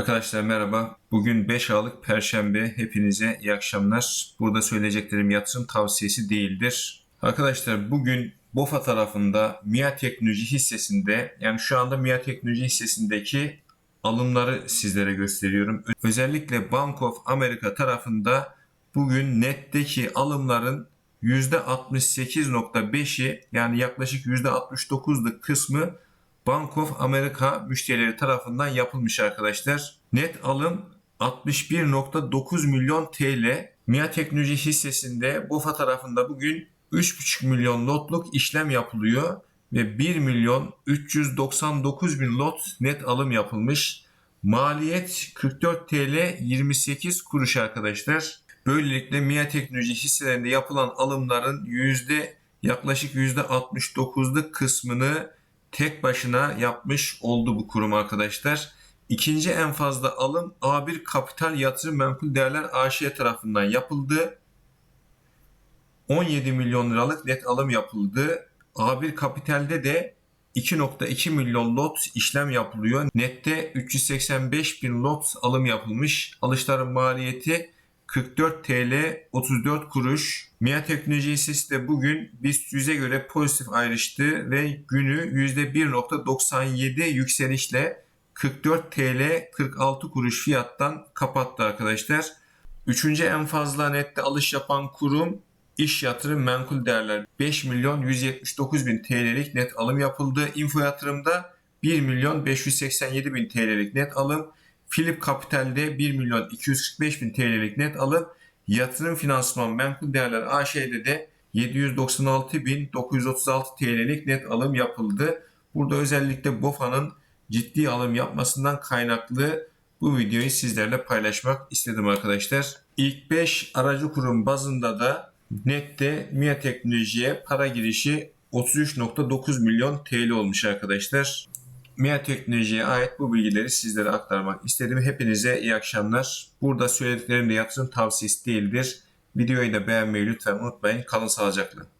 Arkadaşlar merhaba. Bugün 5 Aralık Perşembe. Hepinize iyi akşamlar. Burada söyleyeceklerim yatırım tavsiyesi değildir. Arkadaşlar bugün BOFA tarafında MIA Teknoloji hissesinde yani şu anda MIA Teknoloji hissesindeki alımları sizlere gösteriyorum. Özellikle Bank of America tarafında bugün netteki alımların %68.5'i yani yaklaşık %69'luk kısmı Bank of America müşterileri tarafından yapılmış arkadaşlar. Net alım 61.9 milyon TL. MIA Teknoloji hissesinde BOFA tarafında bugün 3,5 milyon lotluk işlem yapılıyor ve 1 milyon 399 bin lot net alım yapılmış. Maliyet 44 TL 28 kuruş arkadaşlar. Böylelikle MIA Teknoloji hisselerinde yapılan alımların yüzde yaklaşık %69'luk kısmını tek başına yapmış oldu bu kurum arkadaşlar. İkinci en fazla alım A1 Kapital Yatırım Menkul Değerler AŞ tarafından yapıldı. 17 milyon liralık net alım yapıldı. A1 Kapital'de de 2.2 milyon lot işlem yapılıyor. Nette 385 bin lot alım yapılmış. Alışların maliyeti 44 TL 34 kuruş. MIA Teknoloji hissesi de bugün BIST 100'e göre pozitif ayrıştı ve günü %1.97 yükselişle 44 TL 46 kuruş fiyattan kapattı arkadaşlar. Üçüncü en fazla nette alış yapan kurum İş Yatırım Menkul Değerler 5 milyon 179 bin TL'lik net alım yapıldı. Info Yatırım'da 1 milyon 587 bin TL'lik net alım. Philip Capital'de 1 milyon 245 bin TL'lik net alım. Yatırım Finansman Menkul Değerler AŞ'de de 796 bin 936 TL'lik net alım yapıldı. Burada özellikle BOFA'nın ciddi alım yapmasından kaynaklı bu videoyu sizlerle paylaşmak istedim arkadaşlar. İlk 5 aracı kurum bazında da nette MIA Teknoloji'ye para girişi 33.9 milyon TL olmuş arkadaşlar. MIA Teknoloji'ye ait bu bilgileri sizlere aktarmak istedim. Hepinize iyi akşamlar. Burada söylediklerim de yatırım tavsiyesi değildir. Videoyu da beğenmeyi lütfen unutmayın. Kalın sağlıcakla.